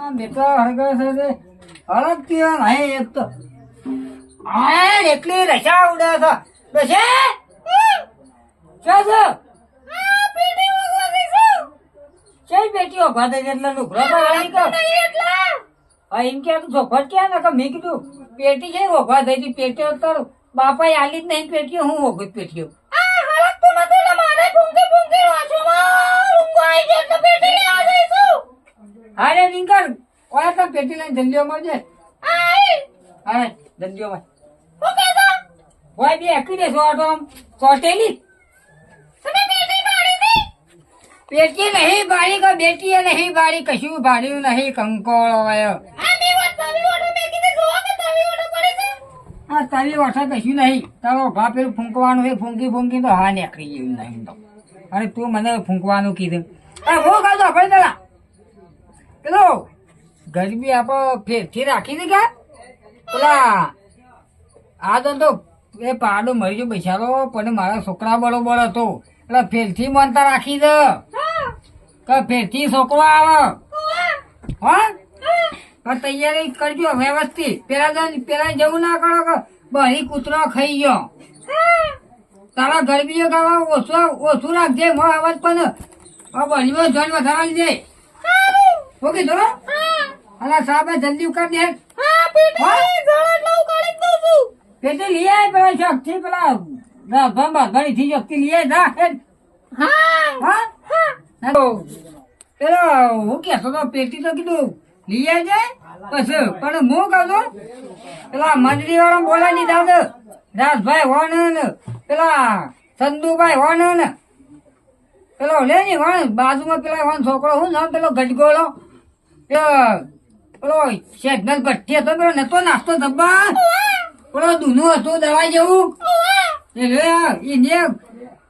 બેટા હળગે છે હળગતી હોય નહીં એક તો. હા એટલી રસા ઉડે છે બેસે? ક્યાં છે ચઈ બેટી ઊભા થઈ એટલે લુગડો તો વાળી કર. હા એમ કે ચોખવટ ક્યાં ને કે મેં કીધું પેટી છે ઊભા થઈ હતી પેટીઓ તો બાપાએ આલી જ નહીં પેટીઓ હું ઊભી પેટીઓ અરે નિકર ઓય તો પેટી લઈને ધંધીઓ મળજે અરે ધંધીઓ માં ઓય બે એકલી સો આટો આમ. ચોટેલી પેટી નહીં બાળી કો બેટી નહીં બાળી કશું બાળ્યું નહીં કંકોળ હોય હા તારી વાસા કશું નહીં. તારો ભા પેલું ફૂંકવાનું છે ફૂંકી ફૂંકી તો હા નીકળી ગયું નહીં તો. અને તું મને ફૂંકવાનું કીધું. આ હું કાઢો ભાઈ પેલા? પેલો ગરબી આપો ફેરથી રાખી દે કે? પેલા, આ તો એ પાડો મરી ગયો બેસાડો, પણ મારા છોકરા બરોબર હતો. એટલે ફેરથી માનતા રાખી દે. કે ફેરથી છોકરો આવે. હા? તૈયારી કરજો વ્યવસ્થિત. પેલા તો, પેલા જવું ના કરો કે બહી કૂતરો ખાઈ ગયો. તારા ગરબીઓ ગાવા ઓછું ઓછું રાખજે, મો અવાજ પણ. આ બળીમાં જણ વધારવા લીધે શું કીધું હા સાહેબે જલ્દી ઉકાર દે. પેટે લઈ આય પેલા થી પેલા રાધવા ઘણી થી શક્તિ લઈ આય ના હે. હા? પેલો હું કેતો તો પેટી તો કીધું લઈ આવજે પછી પણ હું કહું છું પેલા મંડળી વાળા બોલાવી દીધા છે રાજભાઈ હોન ને પેલા ચંદુભાઈ હોન ને. પેલો લે ને બાજુમાં પેલા હોન છોકરો હું ને પેલો ગટગોળો પેલો પેલો શેઠનલ હતો પેલો નતો નાસ્તો ધબ્બા પેલો દૂનું હતું દવા જેવું? એ લે એને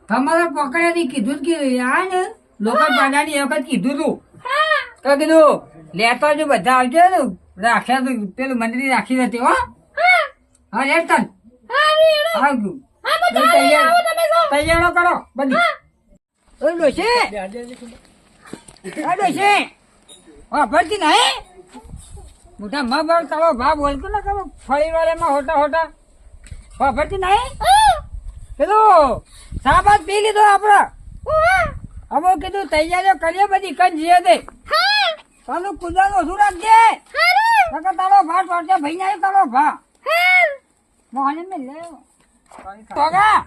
તમારે પકડ્યાથી કીધું જ કે આ ને લોકો એ વખત કીધું તું. તો કીધું લેતા જો બધા આવજો ને રાખ્યા તો પેલું મંદિર રાખી હતી હો. હા લે તન આવજો. તૈયારો કરો બધી. ઓય ડોશી. ડોશી. હા ભરતી નહીં મોટા મા બાપ તારો ભા બોલતો ને કે ફળી વાળામાં હોટા હોટા હા? નહીં કીધું સાબાદ પી લીધો આપડે. અમો કીધું, તૈયારીઓ કરીએ બધી, કન જીએ દે. તારું કુદરત ઓછું રાખજે. નકર તારો ભા ટોટે ભાઈ ના તારો ભા મોહને મે લે ટોગા.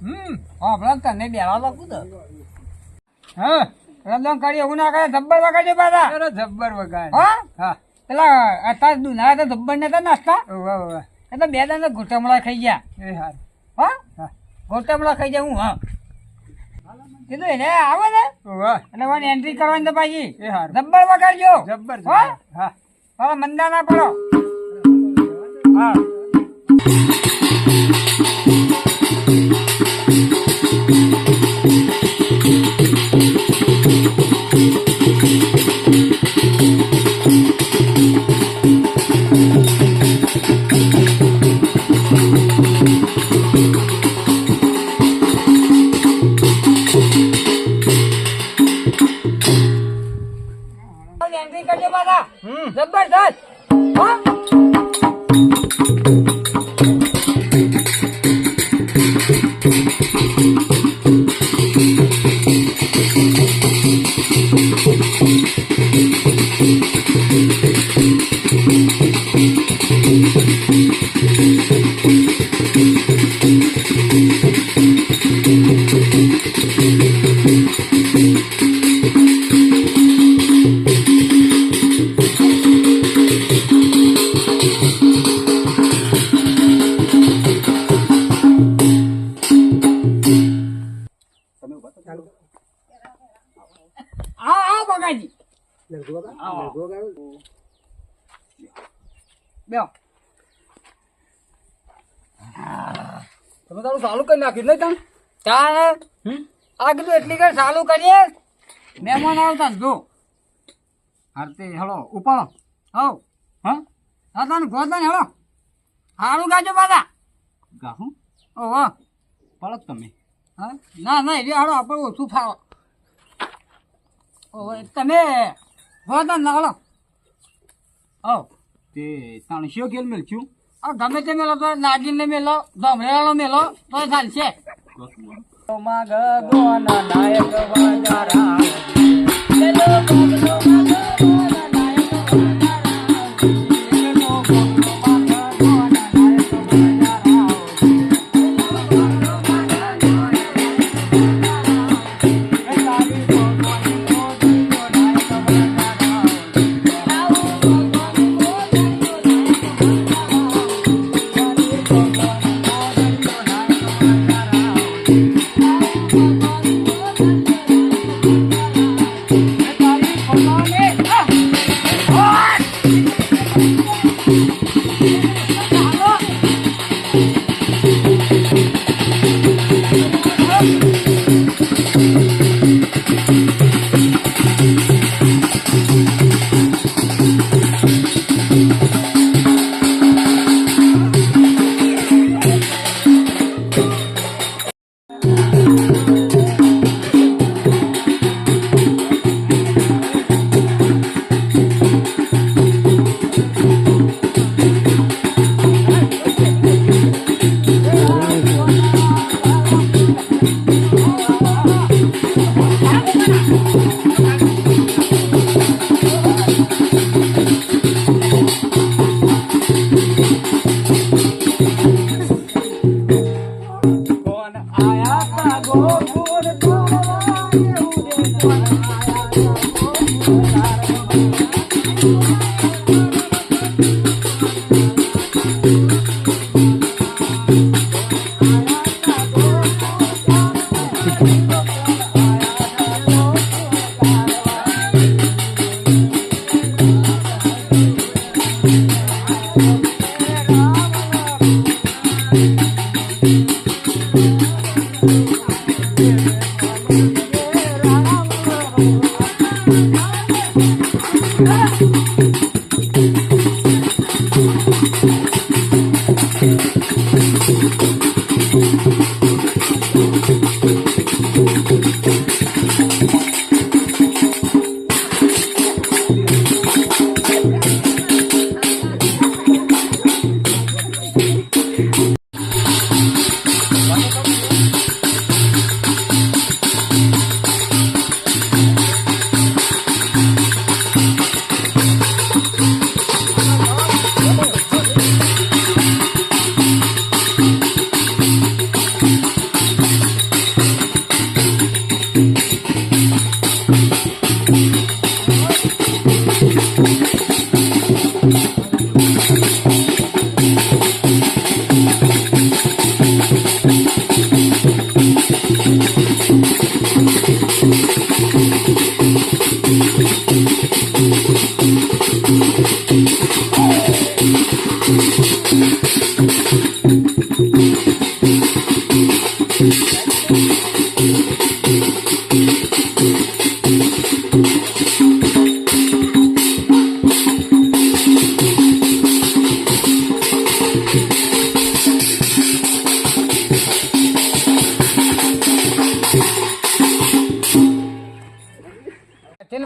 હમ, હા તને બેવા તો. કુદ હા. રંદન કરી એવું ના કરે જબ્બર વગાડ્યો પાછા. જબ્બર વગાડે હા? પેલા અત્યારે દુના તો જબ્બર ને નાસ્તા એ તો બે દાને ઘૂંટમડા ખાઈ ગયા. એ હાર. હા? ઘૂંટમડા ખાઈ જાય હું હા. કીધું એને આવે ને? એટલે મને એન્ટ્રી કરવાની તો પાછી. એ હાર. જબ્બર વગાડજો. જબ્બર હા? હા. મંદા ના પડો. હા. બેહો. તમે તારું ચાલુ કરી નાખ્યું નહીં તમે ચાલ આ કીધું એટલી કઈ ચાલુ કરીએ. મહેમાન આવતા જો. આરતી હેલો ઉપાડો. હવ હા? હા તને ગોતા ને હેલો. હારું ગાજો પાછા. ગાહું? ઓહો પડક તમે. હા? ના ના એટલે હળો આપણે ઓછું ફાવો ઓહો તમે ગોતા ને હલો. આવ તે તાણસ્યો ગેલ મેલશું આ ગમે તે મેલો તો નાગીને મેલો ધમરેલો મેલો, તો ચાલશે માગ ગોના નાયક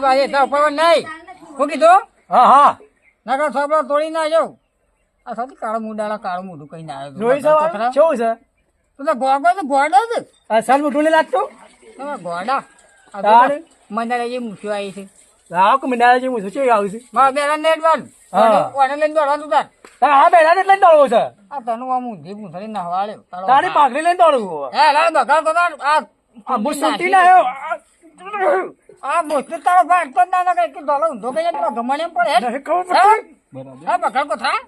ભાઈ એટલા ઉપર નહીં. શું કીધું? હા હા. નકર છોકરો તોડી ના જાઉં આ સૌથી કાળો મુંડાળા કાળું મોઢું કઈ ના સવાલ કેવું છે? તું તો ગોગો તો ગોડો જ આ સાલ નહીં લાગતું? ગોડા આ તારે? તો મને જે મૂછું આવી છે. લાવ કે મૂછું હું છે? મારા બેરા બાર હા. ઓને લઈને દોડવાનું તાર હા બેડા એટલે જ દોડવું છે. આ તનું આ મૂંધી મૂંધડી નહવાળ્યો તારી પાઘડી લઈને દોડવું હે બગાડ આ આ બુશ ના આવ્યો. આ મોસ્ટલી તારો ભાઈ તો ના લાગે કે ડોલો ઊંધો કઈ પેલો ગમણ એમ પડે. હે ખબર પડે. હે? બગાડ કો થા.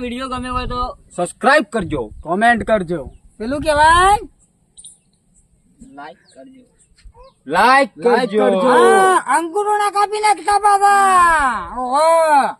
वीडियो गमे हुए तो सब्सक्राइब कर जो कमेंट कर जो पेलू क्या भाई। લાઈક કરજો. લાઈક કરજો. હા અંકુરો ના કાપી નાખતા બાબા ઓહો.